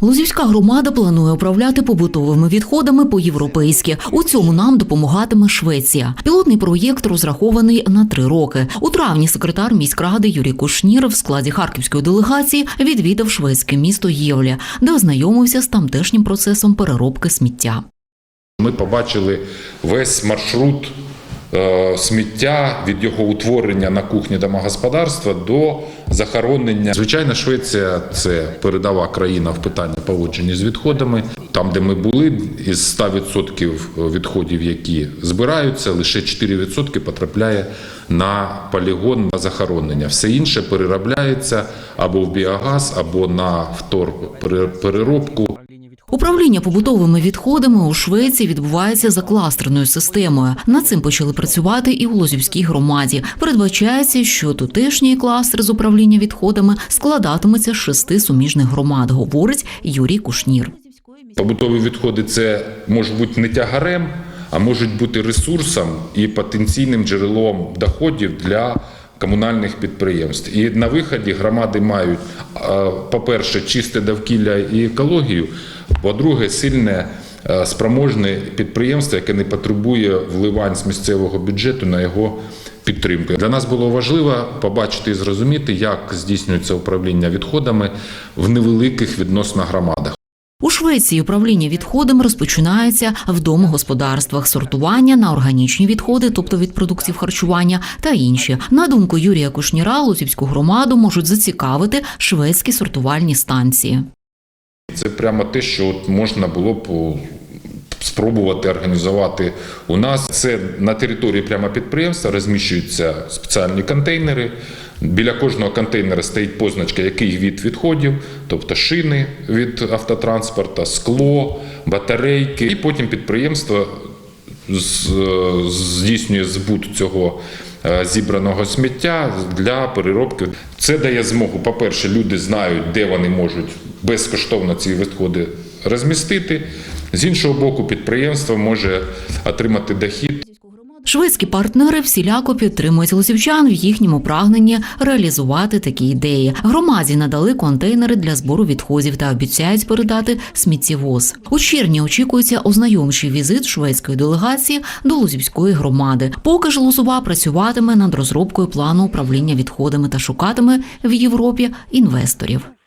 Лозівська громада планує управляти побутовими відходами по-європейськи. У цьому нам допомагатиме Швеція. Пілотний проєкт розрахований на три роки. У травні секретар міськради Юрій Кушнір в складі харківської делегації відвідав шведське місто Євлі, де ознайомився з тамтешнім процесом переробки сміття. Ми побачили весь маршрут сміття від його утворення на кухні домогосподарства до захоронення. Звичайно, Швеція це передова країна в питанні поводження з відходами. Там, де ми були, із 100% відходів, які збираються, лише 4% потрапляє на полігон на захоронення. Все інше переробляється або в біогаз, або на вторпереробку. Управління побутовими відходами у Швеції відбувається за кластерною системою. Над цим почали працювати і у Лозівській громаді. Передбачається, що тутешній кластер з управління відходами складатиметься з шести суміжних громад, говорить Юрій Кушнір. Побутові відходи це може бути не тягарем, а можуть бути ресурсом і потенційним джерелом доходів для комунальних підприємств. І на виході громади мають, е, по-перше, чисте довкілля і екологію, по-друге, сильне е, спроможне підприємство, яке не потребує вливань з місцевого бюджету на його підтримку. Для нас було важливо побачити і зрозуміти, як здійснюється управління відходами в невеликих відносно громадах. У Швеції управління відходами розпочинається в домогосподарствах, сортування на органічні відходи, тобто від продуктів харчування та інші. На думку Юрія Кушніра, Луцівську громаду можуть зацікавити шведські сортувальні станції. Це прямо те, що можна було б спробувати організувати у нас. Це на території прямо підприємства розміщуються спеціальні контейнери. Біля кожного контейнера стоїть позначка, який від відходів, тобто шини від автотранспорта, скло, батарейки. І потім підприємство здійснює збут цього е, зібраного сміття для переробки. Це дає змогу, по-перше, люди знають, де вони можуть безкоштовно ці відходи розмістити. З іншого боку, підприємство може отримати дохід Шведські партнери всіляко підтримують лозівчан в їхньому прагненні реалізувати такі ідеї. Громаді надали контейнери для збору відходів та обіцяють передати сміттєвоз. У червні очікується ознайомчий візит шведської делегації до Лозівської громади. Поки ж Лозова працюватиме над розробкою плану управління відходами та шукатиме в Європі інвесторів.